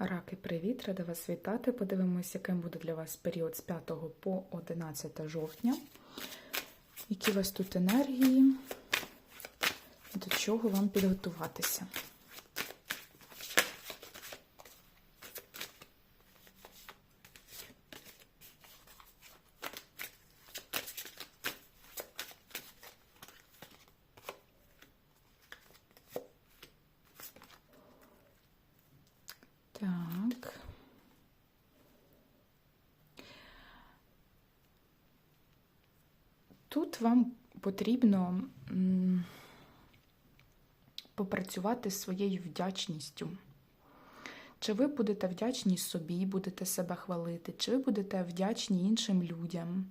Раки, привіт! Рада вас вітати. Подивимося, яким буде для вас період з 5 по 11 жовтня. Які у вас тут енергії? До чого вам підготуватися? Так. Тут вам потрібно попрацювати своєю вдячністю. Чи ви будете вдячні собі, будете себе хвалити, чи ви будете вдячні іншим людям.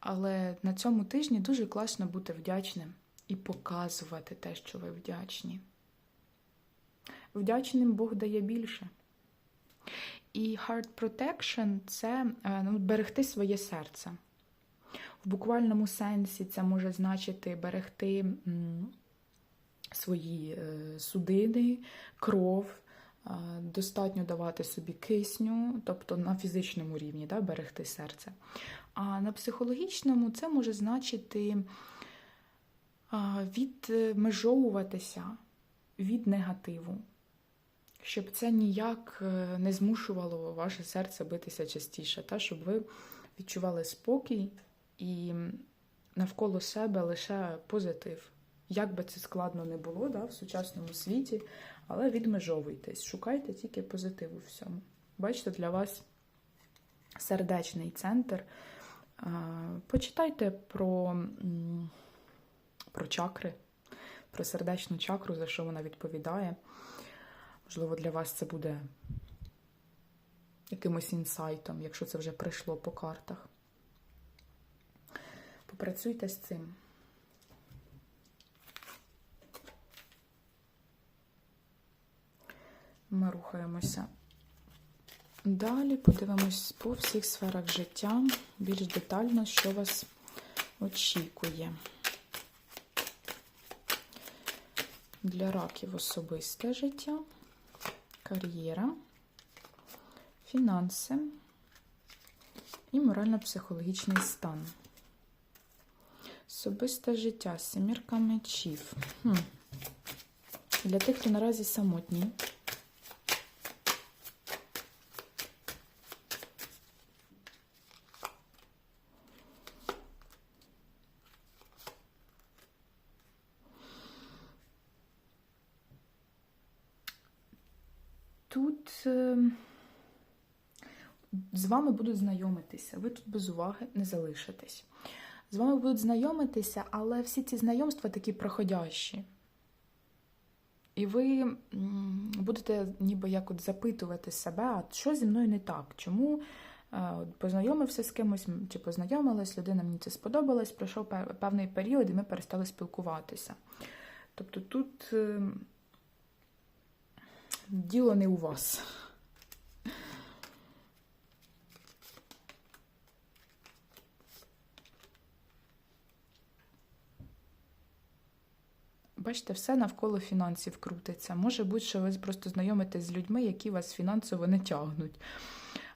Але на цьому тижні дуже класно бути вдячним і показувати те, що ви вдячні. Вдячним Бог дає більше. І heart protection це е, ну, берегти своє серце. В буквальному сенсі це може значити берегти свої е, судини, кров, достатньо давати собі кисню, тобто на фізичному рівні да, берегти серце. А на психологічному це може значити відмежовуватися від негативу щоб це ніяк е, не змушувало ваше серце битися частіше, та щоб ви відчували спокій і навколо себе лише позитив. Як би це складно не було да, в сучасному світі, але відмежовуйтесь, шукайте тільки позитиву в всьому. Бачите, для вас сердечний центр. Почитайте про, про чакри, про сердечну чакру, за що вона відповідає. Можливо, для вас це буде якимось інсайтом, якщо це вже прийшло по картах. Попрацюйте з цим. Ми рухаємося далі, подивимось по всіх сферах життя, більш детально, що вас очікує. Для раків особисте життя кар'єра, фінанси і морально-психологічний стан. Особисте життя, семірка мечів. Хм. Для тих, хто наразі самотній. Тут е, з вами будуть знайомитися, ви тут без уваги не залишитесь. З вами будуть знайомитися, але всі ці знайомства такі проходящі. І ви будете ніби як от запитувати себе, а що зі мною не так? Чому е, познайомився з кимось, чи познайомилась, людина мені це сподобалась, пройшов певний період, і ми перестали спілкуватися. Тобто тут ем, діло не у вас. Бачите, все навколо фінансів крутиться. Може бути, що ви просто знайомитесь з людьми, які вас фінансово не тягнуть.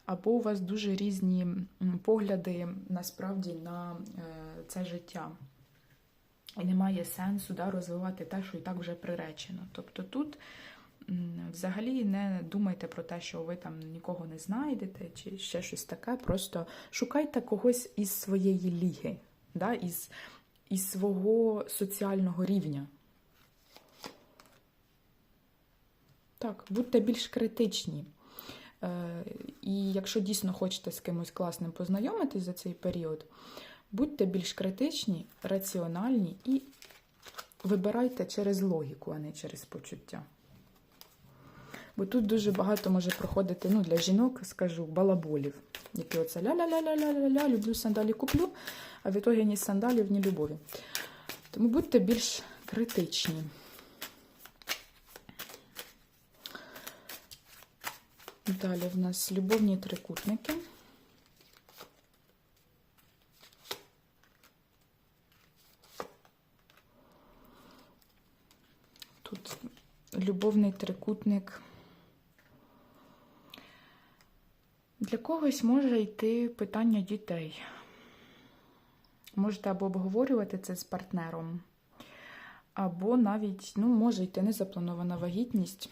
Або у вас дуже різні погляди насправді на е, це життя. І немає сенсу да, розвивати те, що і так вже приречено. Тобто тут Взагалі не думайте про те, що ви там нікого не знайдете, чи ще щось таке. Просто шукайте когось із своєї ліги, да? із, із свого соціального рівня. Так, будьте більш критичні. Е, І якщо дійсно хочете з кимось класним познайомитись за цей період, будьте більш критичні, раціональні і вибирайте через логіку, а не через почуття. Бо тут дуже багато може проходити ну, для жінок, скажу, балаболів. Які оце ля-ля-ля-ля-ля-ля, люблю сандалі куплю, а в ітогі ні сандалів, ні любові. Тому будьте більш критичні. Далі в нас любовні трикутники. Тут любовний трикутник Для когось може йти питання дітей. Можете або обговорювати це з партнером, або навіть ну, може йти незапланована вагітність.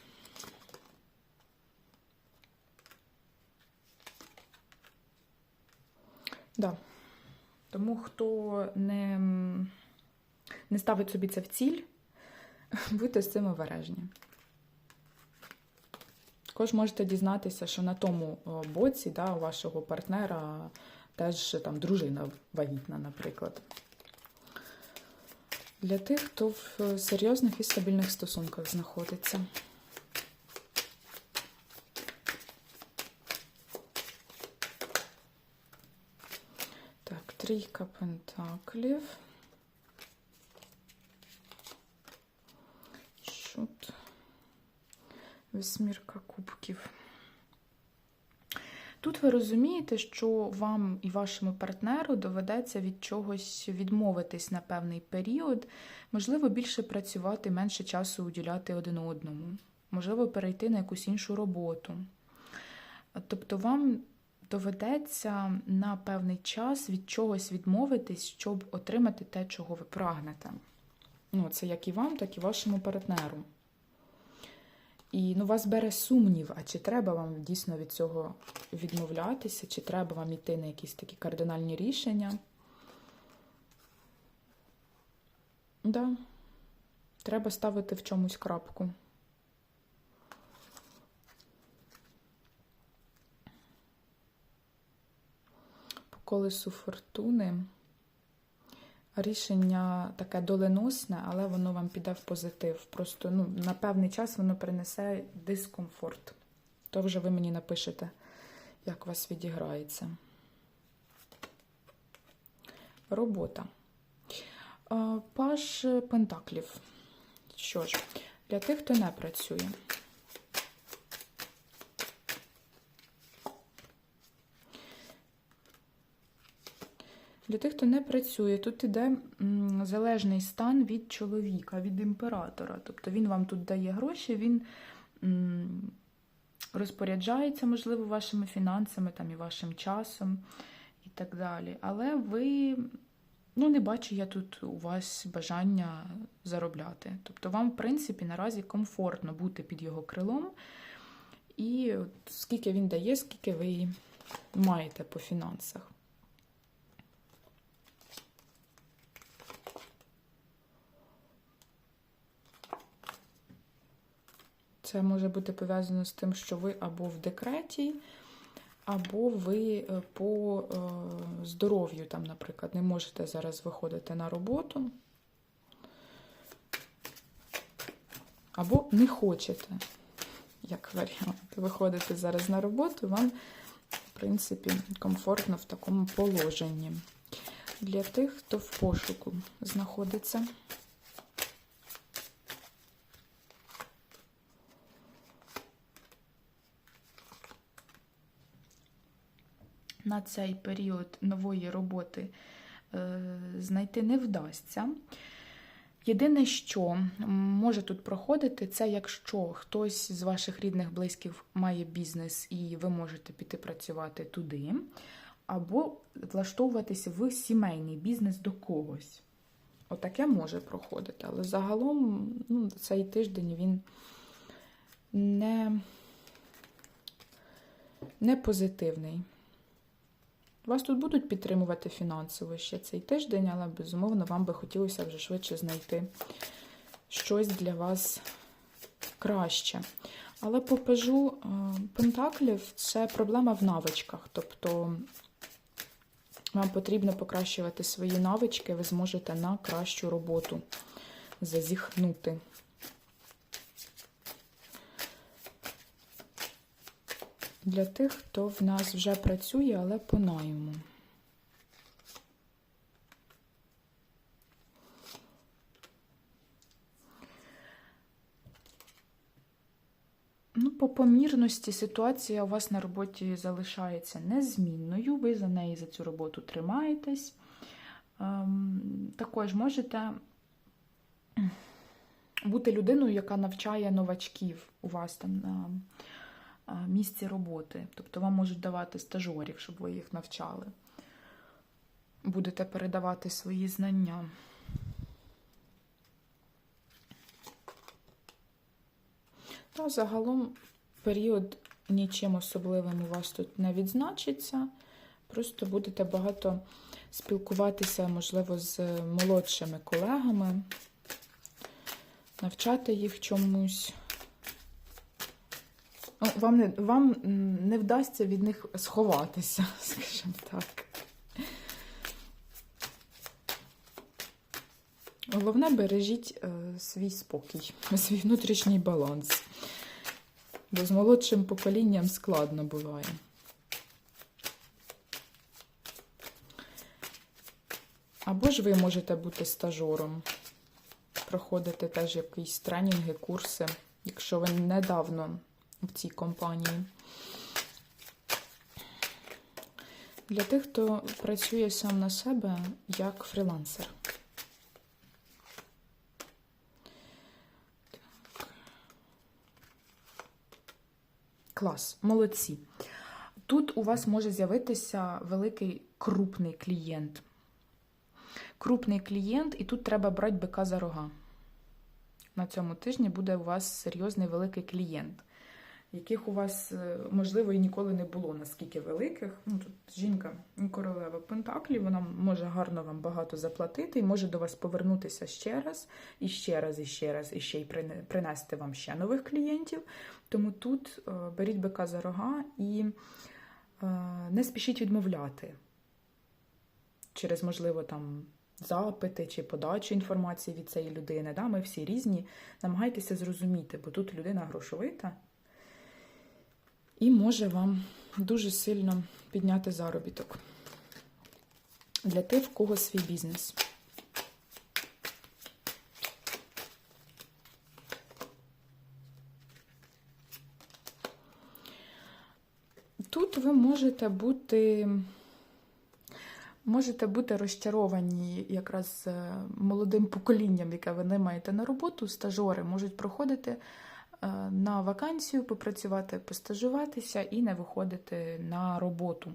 Да. Тому хто не, не ставить собі це в ціль, будьте з цим обережні. Також можете дізнатися, що на тому боці да, у вашого партнера теж там дружина вагітна, наприклад. Для тих, хто в е, серйозних і стабільних стосунках знаходиться. Так, трійка пентаклів. Шут. Вісьмірка кубків. Тут ви розумієте, що вам і вашому партнеру доведеться від чогось відмовитись на певний період, можливо, більше працювати, менше часу уділяти один одному, можливо, перейти на якусь іншу роботу. Тобто вам доведеться на певний час від чогось відмовитись, щоб отримати те, чого ви прагнете. Ну, це як і вам, так і вашому партнеру. І ну, вас бере сумнів, а чи треба вам дійсно від цього відмовлятися, чи треба вам йти на якісь такі кардинальні рішення. Да. Треба ставити в чомусь крапку. По колесу фортуни. Рішення таке доленосне, але воно вам піде в позитив. Просто ну, на певний час воно принесе дискомфорт. То вже ви мені напишете, як у вас відіграється. Робота. Паш Пентаклів. Що ж, для тих, хто не працює. Для тих, хто не працює, тут іде залежний стан від чоловіка, від імператора. Тобто він вам тут дає гроші, він розпоряджається, можливо, вашими фінансами там, і вашим часом і так далі. Але ви, ну, не бачу я тут у вас бажання заробляти. Тобто вам, в принципі, наразі комфортно бути під його крилом. І скільки він дає, скільки ви маєте по фінансах. Це може бути пов'язано з тим, що ви або в декреті, або ви е, по е, здоров'ю, там, наприклад, не можете зараз виходити на роботу, або не хочете, як варіант, виходити зараз на роботу, вам, в принципі, комфортно в такому положенні. Для тих, хто в пошуку знаходиться. На цей період нової роботи е, знайти не вдасться. Єдине, що може тут проходити, це якщо хтось з ваших рідних близьких має бізнес і ви можете піти працювати туди, або влаштовуватися в сімейний бізнес до когось. Отаке може проходити. Але загалом ну, цей тиждень він не, не позитивний. Вас тут будуть підтримувати фінансово ще цей тиждень, але, безумовно, вам би хотілося вже швидше знайти щось для вас краще. Але по пежу е, Пентаклів це проблема в навичках. Тобто вам потрібно покращувати свої навички, ви зможете на кращу роботу зазіхнути. Для тих, хто в нас вже працює, але по найму. Ну, по помірності ситуація у вас на роботі залишається незмінною, ви за неї за цю роботу тримаєтесь. Ем, також можете бути людиною, яка навчає новачків у вас там на місці роботи. Тобто вам можуть давати стажерів, щоб ви їх навчали. Будете передавати свої знання. Та загалом період нічим особливим у вас тут не відзначиться. Просто будете багато спілкуватися, можливо, з молодшими колегами, навчати їх чомусь. Ну, Вам не, вам не вдасться від них сховатися, скажімо так. Головне, бережіть е, свій спокій, свій внутрішній баланс. Бо з молодшим поколінням складно буває. Або ж ви можете бути стажером, проходити теж якісь тренінги, курси, якщо ви недавно в цій компанії. Для тих, хто працює сам на себе як фрілансер. Клас, молодці. Тут у вас може з'явитися великий крупний клієнт. Крупний клієнт, і тут треба брати бика за рога. На цьому тижні буде у вас серйозний великий клієнт, яких у вас, е, можливо, і ніколи не було наскільки великих. Ну, тут жінка королева Пентаклі, вона може гарно вам багато заплатити і може до вас повернутися ще раз, і ще раз, і ще раз, і ще й принести вам ще нових клієнтів. Тому тут е, беріть бика за рога і е, не спішіть відмовляти через, можливо, там запити чи подачу інформації від цієї людини. Да? Ми всі різні. Намагайтеся зрозуміти, бо тут людина грошовита і може вам дуже сильно підняти заробіток. Для тих, в кого свій бізнес. Тут ви можете бути, можете бути розчаровані якраз е, молодим поколінням, яке ви не маєте на роботу. Стажори можуть проходити на вакансію, попрацювати, постажуватися і не виходити на роботу.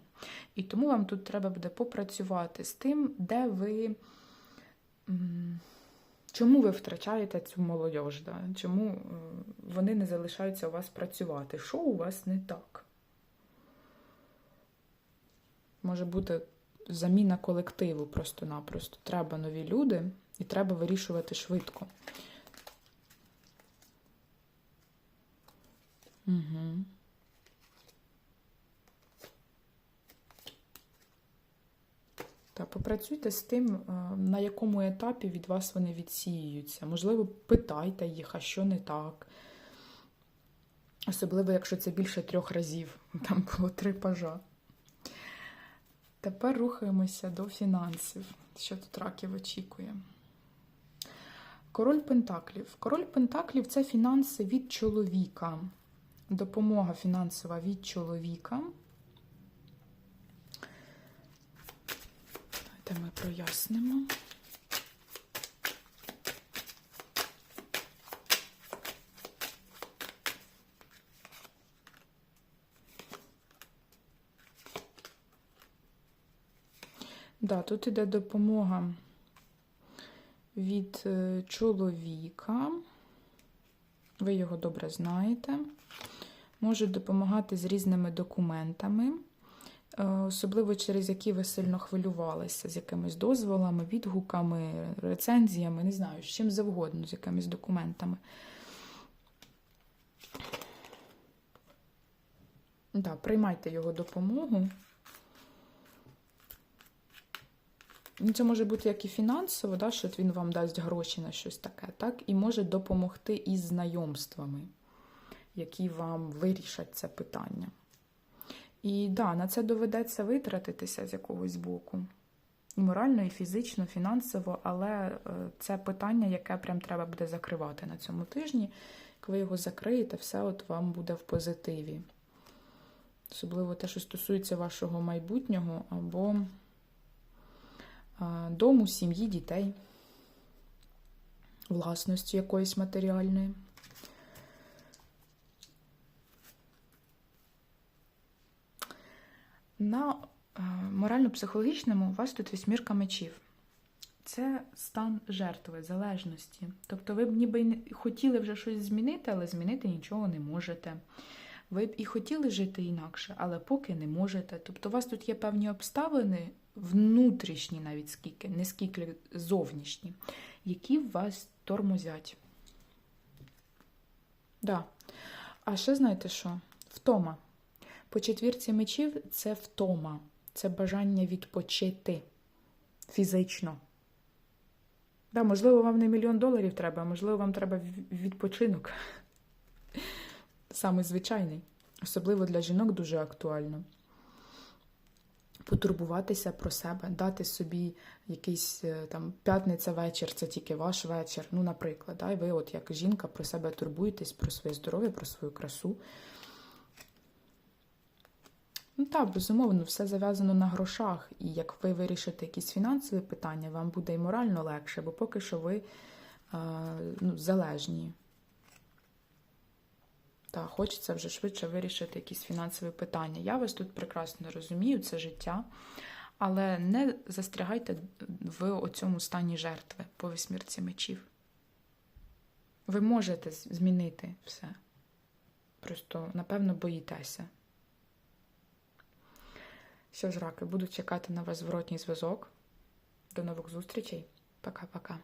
І тому вам тут треба буде попрацювати з тим, де ви. Чому ви втрачаєте цю молодь? Да? Чому е, вони не залишаються у вас працювати? Що у вас не так? Може бути заміна колективу просто-напросто. Треба нові люди і треба вирішувати швидко. Угу. Та попрацюйте з тим, е, на якому етапі від вас вони відсіюються. Можливо, питайте їх, а що не так. Особливо, якщо це більше трьох разів. Там було три пажа. Тепер рухаємося до фінансів. Що тут раків очікує? Король Пентаклів. Король Пентаклів це фінанси від чоловіка. Допомога фінансова від чоловіка. Давайте ми прояснимо. Да, тут іде допомога від е, чоловіка. Ви його добре знаєте. Можуть допомагати з різними документами, е, особливо через які ви сильно хвилювалися, з якимись дозволами, відгуками, рецензіями, не знаю, з чим завгодно, з якимись документами. Да, приймайте його допомогу. Ну, Це може бути як і фінансово, да, що він вам дасть гроші на щось таке, так і може допомогти із знайомствами, які вам вирішать це питання. І да, на це доведеться витратитися з якогось боку. І морально, і фізично, фінансово, але е, це питання, яке прям треба буде закривати на цьому тижні. Як ви його закриєте, все от вам буде в позитиві. Особливо те, що стосується вашого майбутнього або дому, сім'ї, дітей, власності якоїсь матеріальної. На е, морально-психологічному у вас тут вісьмірка мечів. Це стан жертви, залежності. Тобто ви б ніби не хотіли вже щось змінити, але змінити нічого не можете. Ви б і хотіли жити інакше, але поки не можете. Тобто у вас тут є певні обставини, внутрішні навіть скільки, не скільки зовнішні, які вас тормозять. Да. А ще знаєте що? Втома. По четвірці мечів це втома, це бажання відпочити фізично. Да, можливо, вам не мільйон доларів треба, а можливо, вам треба відпочинок. Саме звичайний. Особливо для жінок дуже актуально. Потурбуватися про себе, дати собі якийсь е, там п'ятниця вечір, це тільки ваш вечір. Ну, наприклад, да, і ви, от як жінка, про себе турбуєтесь, про своє здоров'я, про свою красу. Ну так, безумовно, все зав'язано на грошах. І як ви вирішите якісь фінансові питання, вам буде і морально легше, бо поки що ви е, ну, залежні. Так, хочеться вже швидше вирішити якісь фінансові питання. Я вас тут прекрасно розумію, це життя, але не застрягайте в оцьому стані жертви по вісьмірці мечів. Ви можете змінити все. Просто, напевно, боїтеся. Що ж, раки, буду чекати на вас зворотній зв'язок. До нових зустрічей. Пока-пока.